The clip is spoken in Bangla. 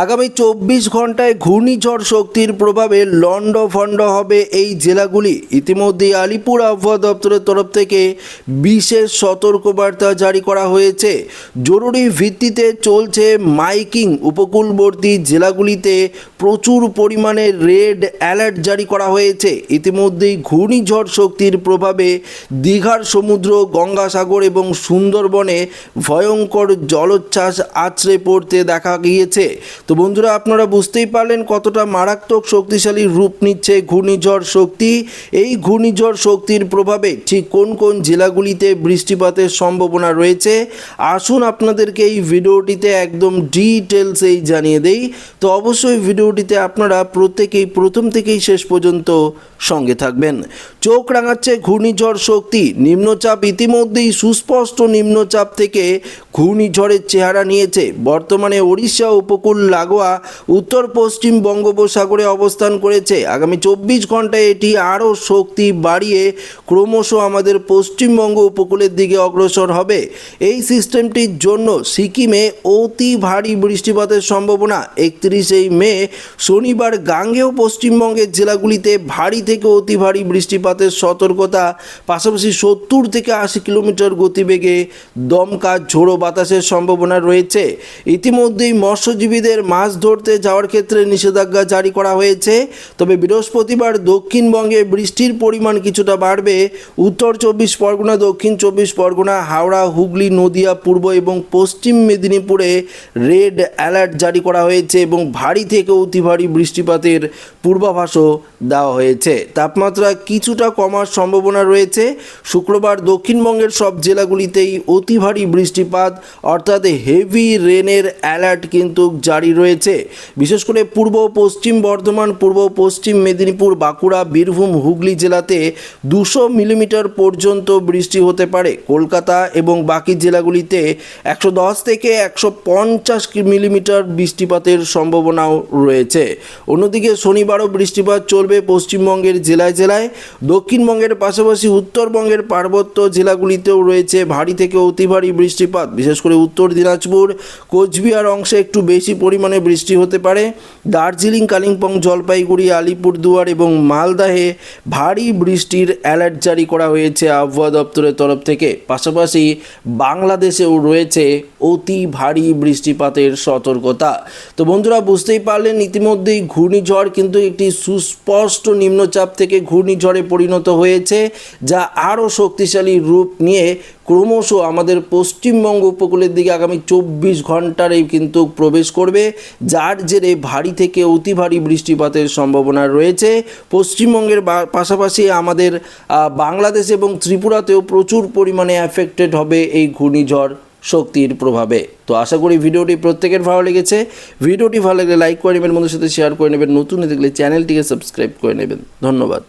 আগামী চব্বিশ ঘন্টায় ঘূর্ণিঝড় শক্তির প্রভাবে লন্ডভন্ড হবে এই জেলাগুলি। ইতিমধ্যেই আলিপুর আবহাওয়া দপ্তরের তরফ থেকে বিশেষ সতর্কবার্তা জারি করা হয়েছে। জরুরি ভিত্তিতে চলছে মাইকিং। উপকূলবর্তী জেলাগুলিতে প্রচুর পরিমাণে রেড অ্যালার্ট জারি করা হয়েছে। ইতিমধ্যেই ঘূর্ণিঝড় শক্তির প্রভাবে দীঘার সমুদ্র, গঙ্গাসাগর এবং সুন্দরবনে ভয়ঙ্কর জলোচ্ছ্বাস আছড়ে পড়তে দেখা গিয়েছে। তো বন্ধুরা, আপনারা বুঝতেই পারলেন কতটা মারাত্মক শক্তিশালী রূপ নিচ্ছে ঘূর্ণিঝড় শক্তি। এই ঘূর্ণিঝড় শক্তির প্রভাবে ঠিক কোন কোন জেলাগুলিতে বৃষ্টিপাতের সম্ভাবনা রয়েছে, আসুন আপনাদেরকে এই ভিডিওটিতে একদম ডিটেলসেই জানিয়ে দেই। তো অবশ্যই ভিডিওটিতে আপনারা প্রত্যেকেই প্রথম থেকেই শেষ পর্যন্ত সঙ্গে থাকবেন। চোখ রাঙাচ্ছে ঘূর্ণিঝড় শক্তি, নিম্নচাপ ইতিমধ্যেই সুস্পষ্ট নিম্নচাপ থেকে ঘূর্ণিঝড়ের চেহারা নিয়েছে। বর্তমানে ওড়িশা উপকূল লাগোয়া উত্তর পশ্চিম বঙ্গোপসাগরে অবস্থান করেছে। আগামী চব্বিশ ঘন্টায় এটি আরও শক্তি বাড়িয়ে ক্রমশ আমাদের পশ্চিমবঙ্গ উপকূলের দিকে অগ্রসর হবে। এই সিস্টেমটির জন্য সিকিমে অতি ভারী বৃষ্টিপাতের সম্ভাবনা। একত্রিশেই মে, শনিবার গাঙ্গেয় পশ্চিমবঙ্গের জেলাগুলিতে ভারী থেকে অতি ভারী বৃষ্টিপাতের সতর্কতা, পাশাপাশি সত্তর থেকে আশি কিলোমিটার গতিবেগে দমকা ঝোড়ো বাতাসের সম্ভাবনা রয়েছে। ইতিমধ্যেই মৎস্যজীবীদের মাছ ধরতে যাওয়ার ক্ষেত্রে নিষেধাজ্ঞা জারি করা হয়েছে। তবে বৃহস্পতিবার দক্ষিণবঙ্গে বৃষ্টির পরিমাণ কিছুটা বাড়বে। উত্তর চব্বিশ পরগনা, দক্ষিণ চব্বিশ পরগনা, হাওড়া, হুগলি, নদিয়া, পূর্ব এবং পশ্চিম মেদিনীপুরে রেড অ্যালার্ট জারি করা হয়েছে এবং ভারী থেকে অতি ভারী বৃষ্টিপাতের পূর্বাভাসও দেওয়া হয়েছে। তাপমাত্রা কিছুটা কমার সম্ভাবনা রয়েছে। শুক্রবার দক্ষিণবঙ্গের সব জেলাগুলিতেই অতি ভারী বৃষ্টিপাত অর্থাৎ হেভি রেনের অ্যালার্ট কিন্তু জারি রয়েছে। বিশেষ করে পূর্ব পশ্চিম বর্ধমান, পূর্ব পশ্চিম মেদিনীপুর, বাঁকুড়া, বীরভূম, হুগলি জেলাতে দুশো মিলিমিটার পর্যন্ত বৃষ্টি হতে পারে। কলকাতা এবং বাকি জেলাগুলিতে একশো দশ থেকে একশো পঞ্চাশ মিলিমিটার বৃষ্টিপাতের সম্ভাবনাও রয়েছে। অন্যদিকে শনিবারও বৃষ্টিপাত চলবে পশ্চিমবঙ্গের জেলায় জেলায়। দক্ষিণবঙ্গের পাশাপাশি উত্তরবঙ্গের পার্বত্য জেলাগুলিতেও রয়েছে ভারী থেকে অতি ভারী বৃষ্টিপাত। বিশেষ করে উত্তর দিনাজপুর, কোচবিহার অংশে একটু বেশি পরিমাণে বৃষ্টি হতে পারে। দার্জিলিং, কালিম্পং, জলপাইগুড়ি, আলিপুরদুয়ার এবং মালদাহে ভারী বৃষ্টির অ্যালার্ট জারি করা হয়েছে আবহাওয়া দপ্তরের তরফ থেকে। পাশাপাশি বাংলাদেশেও রয়েছে অতি ভারী বৃষ্টিপাতের সতর্কতা। তো বন্ধুরা, বুঝতেই পারলেন, ইতিমধ্যেই ঘূর্ণিঝড় কিন্তু একটি সুস্পষ্ট নিম্নচাপ থেকে ঘূর্ণিঝড়ে পরিণত হয়েছে, যা আরও শক্তিশালী রূপ নিয়ে ক্রমশ আমাদের পশ্চিমবঙ্গ উপকূলের দিকে আগামী চব্বিশ ঘন্টারেই কিন্তু প্রবেশ করবে, যার জেরে ভারী থেকে অতি ভারী বৃষ্টিপাতের সম্ভাবনা রয়েছে। পশ্চিমবঙ্গের পাশাপাশি আমাদের বাংলাদেশ এবং ত্রিপুরাতেও প্রচুর পরিমাণে অ্যাফেক্টেড হবে এই ঘূর্ণিঝড় শক্তির প্রভাবে। তো আশা করি ভিডিওটি প্রত্যেকের ভালো লেগেছে। ভিডিওটি ভালো লাগলে লাইক করে নেবেন বন্ধুর সাথে শেয়ার করে নেবেন। নতুন দেখলে চ্যানেলটিকে সাবস্ক্রাইব করে নেবেন। ধন্যবাদ।